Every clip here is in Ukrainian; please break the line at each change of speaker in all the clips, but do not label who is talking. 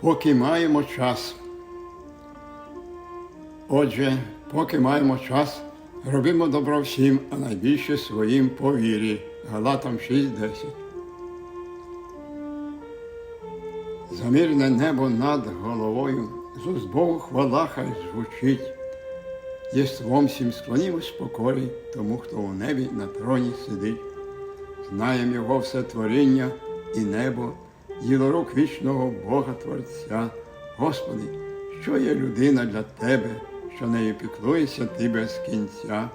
поки маємо час. Отже, поки маємо час, робимо добро всім, а найбільше своїм по вірі. Галатам 6.10. Замірне небо над головою, з уст Богу хвала хай звучить. Єством всім склонімось покорі, тому хто у небі на троні сидить. Знаєм його все творіння і небо, діло рук вічного Бога Творця. Господи, що є людина для Тебе, що нею піклуєшся ти без кінця.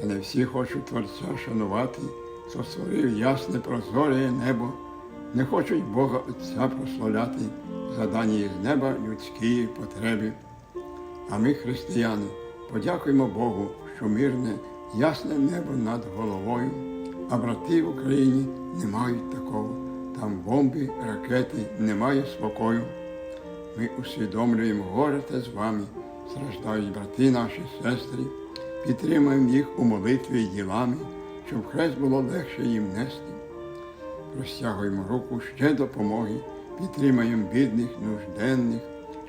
Та не всі хочуть Творця шанувати, хто створив ясне прозоре небо, не хочуть Бога Отця прославляти, задані з неба людські потреби. А ми, християни, подякуємо Богу, що мирне, ясне небо над головою, а брати в Україні не мають такого. Там бомби, ракети, немає спокою. Ми усвідомлюємо горе те з вами, страждають брати наші сестри, підтримуємо їх у молитві і ділами, щоб хрест було легше їм нести. Простягуємо руку ще допомоги, підтримаємо бідних, нужденних,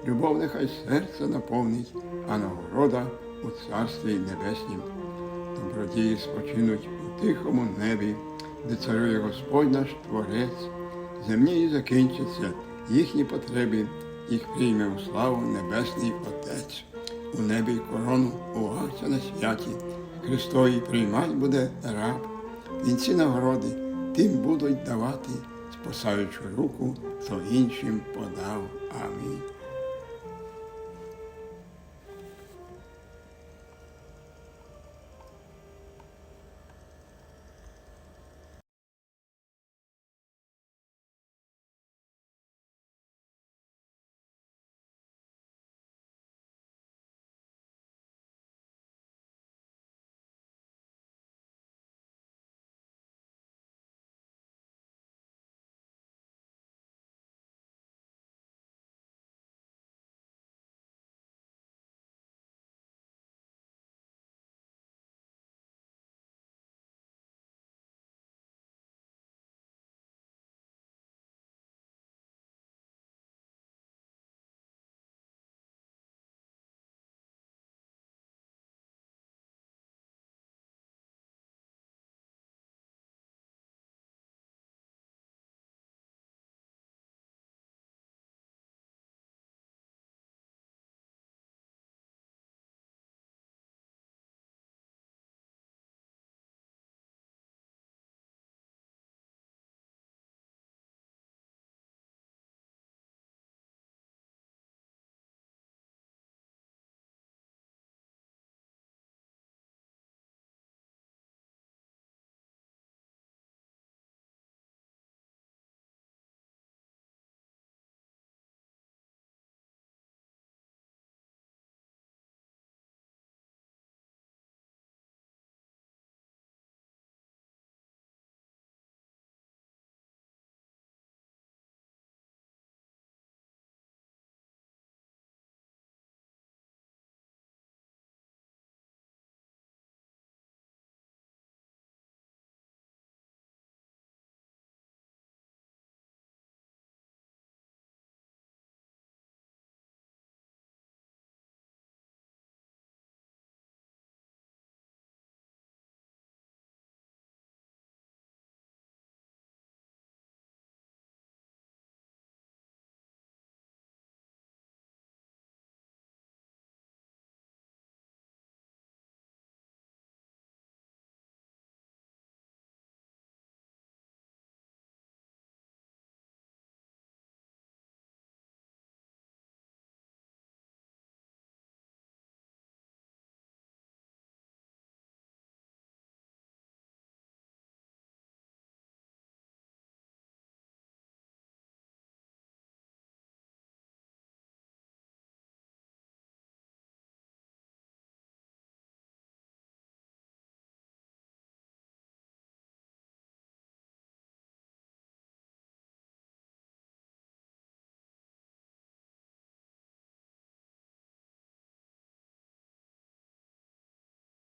любов нехай серце наповнить, а нагорода у Царстві Небеснім. Добродії спочинуть у тихому небі, де царює Господь наш Творець, земні і закінчаться їхні потреби, їх прийме у славу Небесний Отець. У небі корону угаться на святі, Христові приймать буде раб, Вінці нагороди тим будуть давати, спасаючи руку, хто іншим подав. Амінь.